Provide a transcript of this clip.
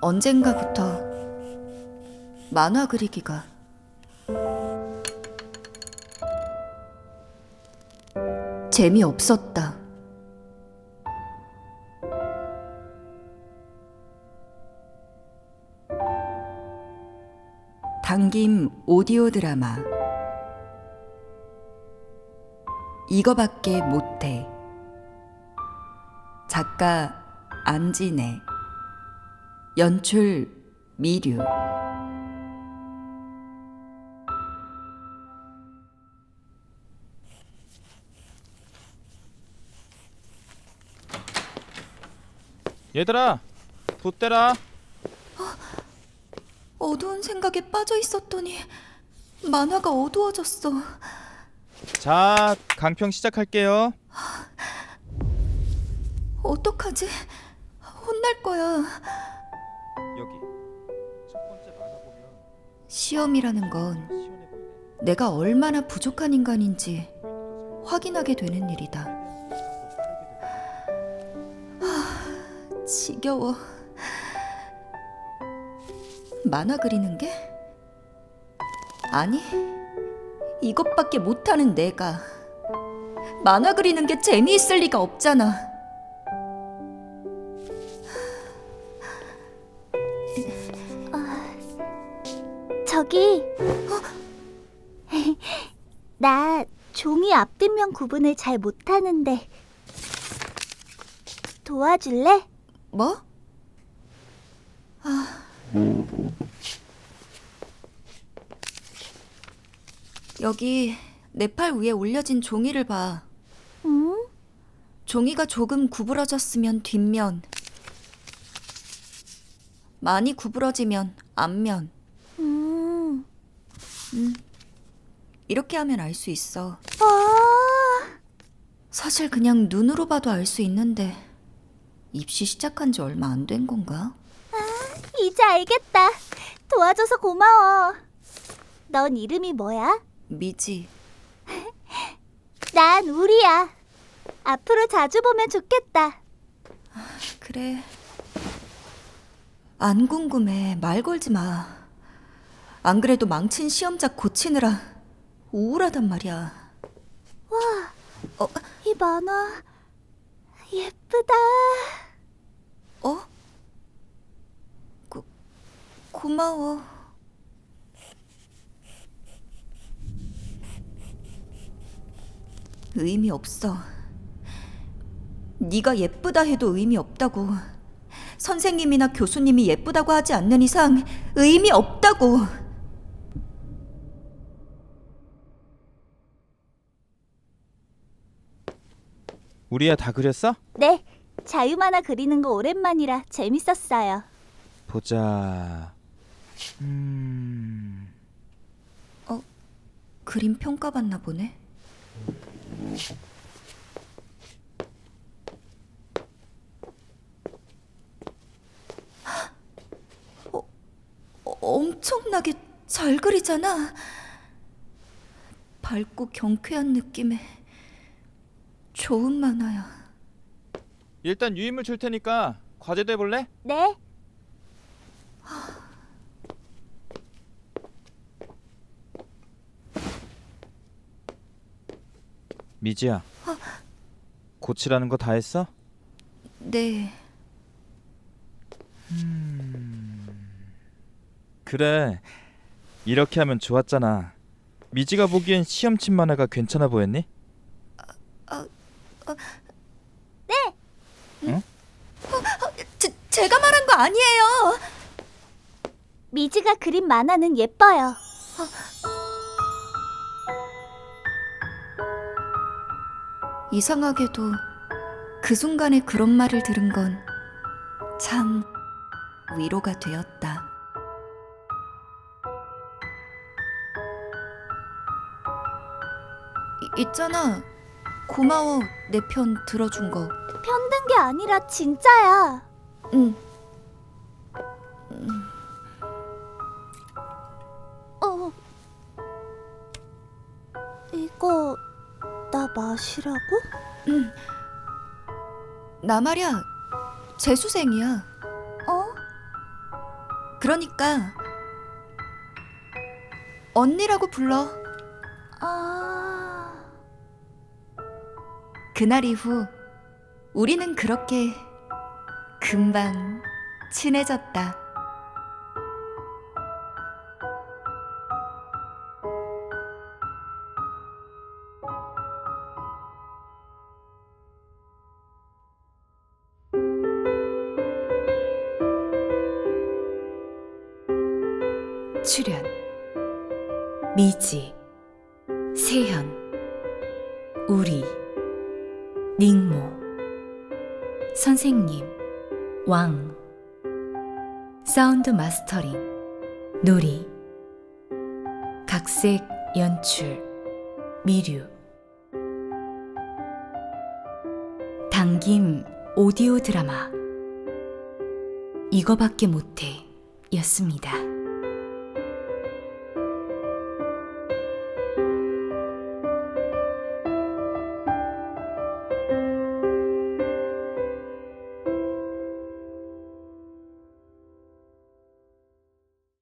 언젠가부터 만화 그리기가 재미없었다. 당김 오디오 드라마 이거밖에 못해 작가 안진애 연출 미류 얘들아, 돛대라. 어두운 생각에 빠져 있었더니 만화가 어두워졌어. 자, 강평 시작할게요. 어떡하지? 혼날 거야. 여기. 첫 번째 만화 보면 시험이라는 건 시원해 보이네. 내가 얼마나 부족한 인간인지 확인하게 되는 일이다. 하, 지겨워. 만화 그리는 게? 아니, 이것밖에 못하는 내가 만화 그리는 게 재미있을 리가 없잖아. 저기 나 종이 앞뒷면 구분을 잘 못하는데 도와줄래? 뭐? 아. 여기 내 팔 위에 올려진 종이를 봐. 응? 종이가 조금 구부러졌으면 뒷면, 많이 구부러지면 앞면. 음. 이렇게 하면 알 수 있어. 아, 사실 그냥 눈으로 봐도 알 수 있는데 입시 시작한 지 얼마 안 된 건가? 이제 알겠다. 도와줘서 고마워. 넌 이름이 뭐야? 미지. 난 우리야. 앞으로 자주 보면 좋겠다. 그래. 안 궁금해. 말 걸지 마. 안 그래도 망친 시험작 고치느라 우울하단 말이야. 어, 이 만화 예쁘다. 어? 고, 고마워. 의미 없어. 네가 예쁘다 해도 의미 없다고. 선생님이나 교수님이 예쁘다고 하지 않는 이상 의미 없다고. 우리야 다 그렸어? 네, 자유 만화 그리는 거 오랜만이라 재밌었어요. 보자. 음. 그림 평가받나 보네. 어, 어, 엄청나게 잘 그리잖아. 밝고 경쾌한 느낌의 좋은 만화야. 일단 유인물 줄 테니까 과제도 해볼래? 네, 미지야. 고치라는 거 다 했어? 네, 그래. 이렇게 하면 좋았잖아. 미지가 보기엔 시험친 만화가 괜찮아 보였니? 제, 제가 말한 거 아니에요. 미지가 그린 만화는 예뻐요. 이상하게도 그 순간에 그런 말을 들은 건 참 위로가 되었다. 이- 있잖아. 고마워. 내 편 들어준 거. 편든 게 아니라 진짜야. 응. 어. 이거 나 마시라고? 나 말야 재수생이야. 어? 그러니까 언니라고 불러. 아... 그날 이후 우리는 그렇게 금방 친해졌다. 출연 미지 세현 우리 닝모. 선생님 왕. 사운드 마스터링 누리 각색 연출 미류. 당김 오디오 드라마. 이거밖에 못해 였습니다.